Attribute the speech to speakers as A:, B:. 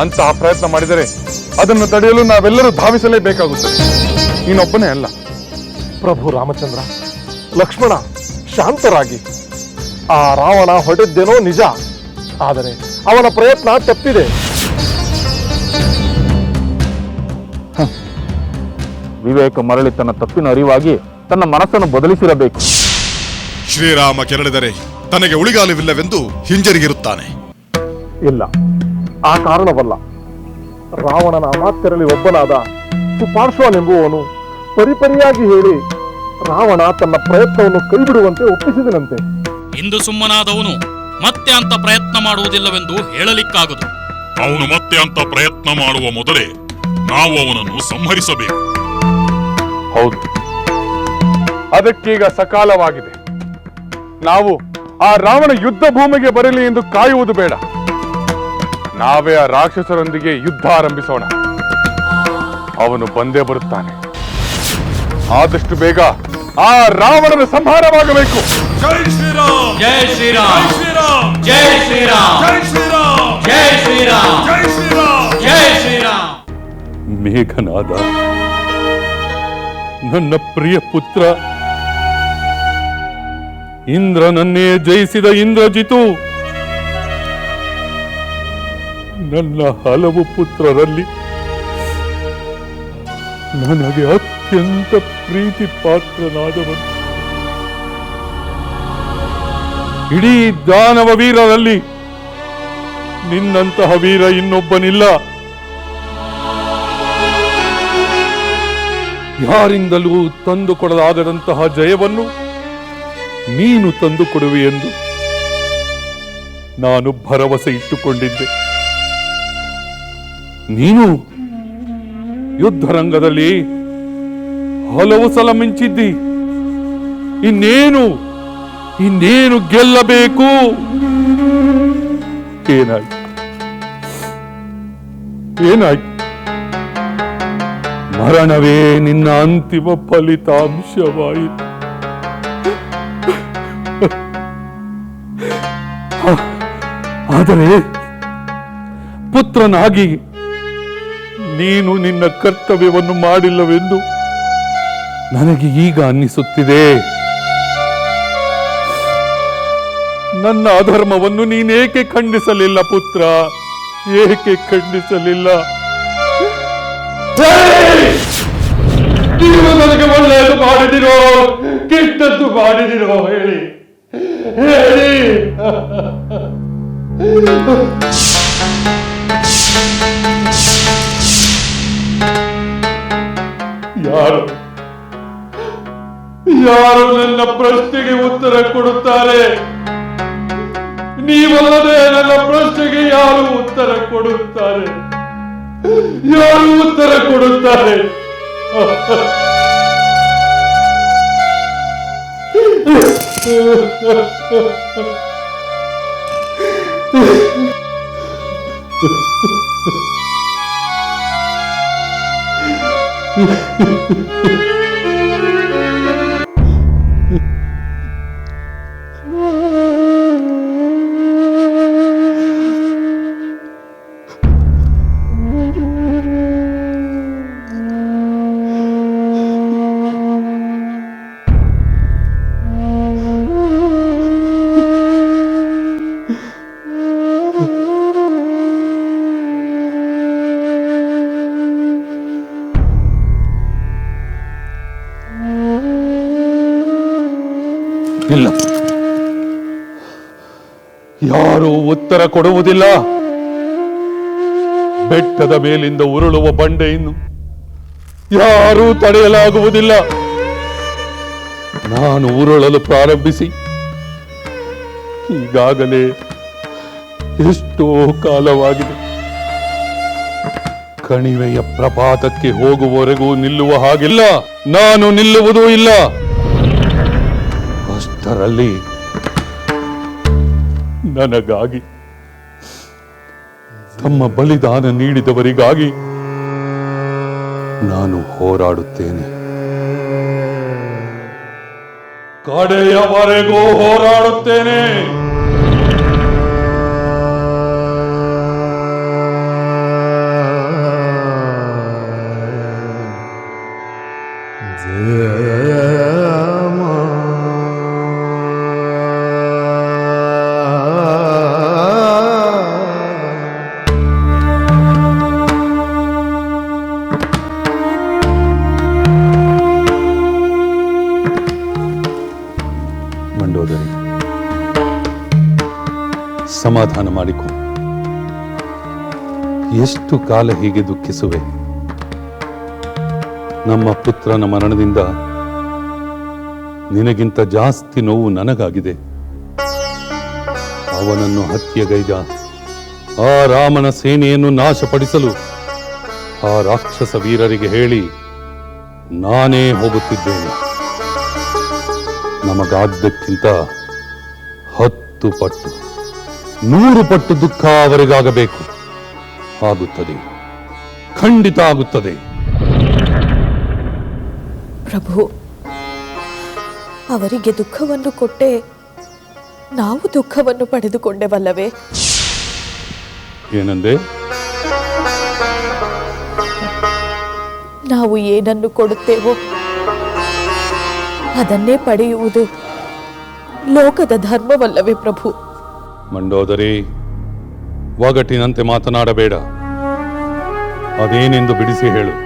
A: ಅಂತಹ ಪ್ರಯತ್ನ ಮಾಡಿದರೆ ಅದನ್ನು ತಡೆಯಲು ನಾವೆಲ್ಲರೂ ಧಾವಿಸಲೇಬೇಕಾಗುತ್ತದೆ. ಇನ್ನೊಬ್ಬನೇ ಅಲ್ಲ.
B: ಪ್ರಭು ರಾಮಚಂದ್ರ ಲಕ್ಷ್ಮಣ ಶಾಂತರಾಗಿ. ಆ ರಾವಣ ಹೊಡೆದ್ದೇನೋ ನಿಜ ಆದರೆ ಅವನ ಪ್ರಯತ್ನ ತಪ್ಪಿದೆ.
C: ವಿವೇಕ ಮರಳಿ ತನ್ನ ತಪ್ಪಿನ ಅರಿವಾಗಿ ತನ್ನ ಮನಸ್ಸನ್ನು ಬದಲಿಸಿರಬೇಕು.
D: ಶ್ರೀರಾಮ ಕೆರಳಿದರೆ ತನಗೆ ಉಳಿಗಾಲವಿಲ್ಲವೆಂದು ಹಿಂಜರಿಗಿರುತ್ತಾನೆ.
B: ಇಲ್ಲ. ಆ ಕಾರಣವಲ್ಲ. ರಾವಣನ ಅಮಾತ್ಯರಲ್ಲಿ ಒಬ್ಬನಾದ ಸುಪಾರ್ಶ್ವನೆಂಬುವನು ಪರಿಪರಿಯಾಗಿ ಹೇಳಿ ರಾವಣ ತನ್ನ ಪ್ರಯತ್ನವನ್ನು ಕೈಬಿಡುವಂತೆ ಒಪ್ಪಿಸಿದನಂತೆ.
E: ಇಂದು ಸುಮ್ಮನಾದವನು ಮತ್ತೆ ಅಂತ ಪ್ರಯತ್ನ ಮಾಡುವುದಿಲ್ಲವೆಂದು ಹೇಳಲಿಕ್ಕಾಗದು.
F: ಅವನು ಮತ್ತೆ ಅಂತ ಪ್ರಯತ್ನ ಮಾಡುವ ಮೊದಲೇ ನಾವು ಅವನನ್ನು ಸಂಹರಿಸಬೇಕು.
A: ಹೌದು. ಅದಕ್ಕೀಗ ಸಕಾಲವಾಗಿದೆ. ನಾವು ಆ ರಾವಣ ಯುದ್ಧ ಭೂಮಿಗೆ ಬರಲಿ ಎಂದು ಕಾಯುವುದು ಬೇಡ. ನಾವೇ ಆ ರಾಕ್ಷಸರೊಂದಿಗೆ ಯುದ್ಧ ಆರಂಭಿಸೋಣ. ಅವನು ಬಂದೇ ಬರುತ್ತಾನೆ. ಆದಷ್ಟು ಬೇಗ ಆ ರಾವಣನ ಸಂಹಾರವಾಗಬೇಕು.
F: ಜೈ ಶ್ರೀರಾಮ್.
E: ಜೈ ಶ್ರೀರಾಮ್.
F: ಶ್ರೀರಾಮ್.
E: ಜೈ ಶ್ರೀರಾಮ್.
F: ಜೈ ಶ್ರೀರಾಮ್.
E: ಜೈ ಶ್ರೀರಾಮ್.
F: ಜೈ ಶ್ರೀರಾಮ್.
E: ಜೈ ಶ್ರೀರಾಮ್.
G: ಮೇಘನಾದ ನನ್ನ ಪ್ರಿಯ ಪುತ್ರ ಇಂದ್ರನನ್ನೇ ಜಯಿಸಿದ ಇಂದ್ರಜಿತು ನನ್ನ ಹಲವು ಪುತ್ರರಲ್ಲಿ ನನಗೆ ಅತ್ಯಂತ ಪ್ರೀತಿ ಪಾತ್ರನಾದವನು. ಇಡೀ ದಾನವ ವೀರರಲ್ಲಿ ನಿನ್ನಂತಹ ವೀರ ಇನ್ನೊಬ್ಬನಿಲ್ಲ. ಯಾರಿಂದಲೂ ತಂದುಕೊಡಲಾಗದಂತಹ ಜಯವನ್ನು ನೀನು ತಂದುಕೊಡುವೆ ಎಂದು ನಾನು ಭರವಸೆ ಇಟ್ಟುಕೊಂಡಿದ್ದೆ. ನೀನು ಯುದ್ಧರಂಗದಲ್ಲಿ ಹಲವು ಸಲ ಮಿಂಚಿದ್ದಿ. ಇನ್ನೇನು? ಇನ್ನೇನು ಗೆಲ್ಲಬೇಕು? ಏನಾಯ್ತು? ಏನಾಯ್ತು? ಮರಣವೇ ನಿನ್ನ ಅಂತಿಮ ಫಲಿತಾಂಶವಾಯಿತು. ಆದರೆ ಪುತ್ರನಾಗಿ ನೀನು ನಿನ್ನ ಕರ್ತವ್ಯವನ್ನು ಮಾಡಿಲ್ಲವೆಂದು ನನಗೆ ಈಗ ಅನ್ನಿಸುತ್ತಿದೆ. ನನ್ನ ಅಧರ್ಮವನ್ನು ನೀನೇಕೆ ಖಂಡಿಸಲಿಲ್ಲ ಪುತ್ರ? ಏಕೆ ಖಂಡಿಸಲಿಲ್ಲ? ನೀವು ನನಗೆ ಒಳ್ಳೆಯದು ಮಾಡಿದಿರೋ, ಕೆಟ್ಟದ್ದು ಮಾಡಿದಿರೋ, ಹೇಳಿ. ಹೇಳಿ. ಯಾರು ನನ್ನ ಪ್ರಶ್ನೆಗೆ ಉತ್ತರ ಕೊಡುತ್ತಾರೆ? ನೀವಲ್ಲದೆ ನನ್ನ ಪ್ರಶ್ನೆಗೆ ಯಾರು ಉತ್ತರ ಕೊಡುತ್ತಾರೆ? ಯಾರು ಉತ್ತರ ಕೊಡುತ್ತಾರೆ? ಇಲ್ಲ. ಯಾರು ಉತ್ತರ ಕೊಡುವುದಿಲ್ಲ. ಬೆಟ್ಟದ ಮೇಲಿಂದ ಉರುಳುವ ಬಂಡೆಯನ್ನು ಯಾರೂ ತಡೆಯಲಾಗುವುದಿಲ್ಲ. ನಾನು ಉರುಳಲು ಪ್ರಾರಂಭಿಸಿ. ಈಗಾಗಲೇ ಎಷ್ಟೋ ಕಾಲವಾಗಿದೆ. ಕಣಿವೆಯ ಪ್ರಪಾತಕ್ಕೆ ಹೋಗುವವರೆಗೂ ನಿಲ್ಲುವ ಹಾಗಿಲ್ಲ. ನಾನು ನಿಲ್ಲುವುದೂ ಇಲ್ಲ. ಅಷ್ಟರಲ್ಲಿ ನನಗಾಗಿ ತಮ್ಮ ಬಲಿದಾನ ನೀಡಿದವರಿಗಾಗಿ ನಾನು ಹೋರಾಡುತ್ತೇನೆ. ಕಡೆಯವರೆಗೂ ಹೋರಾಡುತ್ತೇನೆ. ಸಮಾಧಾನ ಮಾಡಿಕೊ. ಎಷ್ಟು ಕಾಲ ಹೀಗೆ ದುಃಖಿಸುವೆ? ನಮ್ಮ ಪುತ್ರನ ಮರಣದಿಂದ ನಿನಗಿಂತ ಜಾಸ್ತಿ ನೋವು ನನಗಾಗಿದೆ. ಅವನನ್ನು ಹತ್ಯೆಗೈದ ಆ ರಾಮನ ಸೇನೆಯನ್ನು ನಾಶಪಡಿಸಲು ಆ ರಾಕ್ಷಸ ವೀರರಿಗೆ ಹೇಳಿ ನಾನೇ ಹೋಗುತ್ತಿದ್ದೇನೆ. ನಮಗಾದ್ದಕ್ಕಿಂತ ಹತ್ತು ಪಟ್ಟು ನೂರು ಪಟ್ಟು ದುಃಖ ಅವರಿಗಾಗಬೇಕು. ಆಗುತ್ತದೆ. ಖಂಡಿತ ಆಗುತ್ತದೆ.
H: ಪ್ರಭು ಅವರಿಗೆ ದುಃಖವನ್ನು ಕೊಟ್ಟೆ ನಾವು ದುಃಖವನ್ನು ಪಡೆದುಕೊಂಡೆವಲ್ಲವೇ?
G: ಏನಂದೆ?
H: ನಾವು ಏನನ್ನು ಕೊಡುತ್ತೇವೋ? ಅದನ್ನೇ ಪಡೆಯುವುದು ಲೋಕದ ಧರ್ಮವಲ್ಲವೇ ಪ್ರಭು.
G: ಮಂಡೋದರಿ ಒಗಟಿನಂತೆ ಮಾತನಾಡಬೇಡ. ಅದೇನೆಂದು ಬಿಡಿಸಿ ಹೇಳು.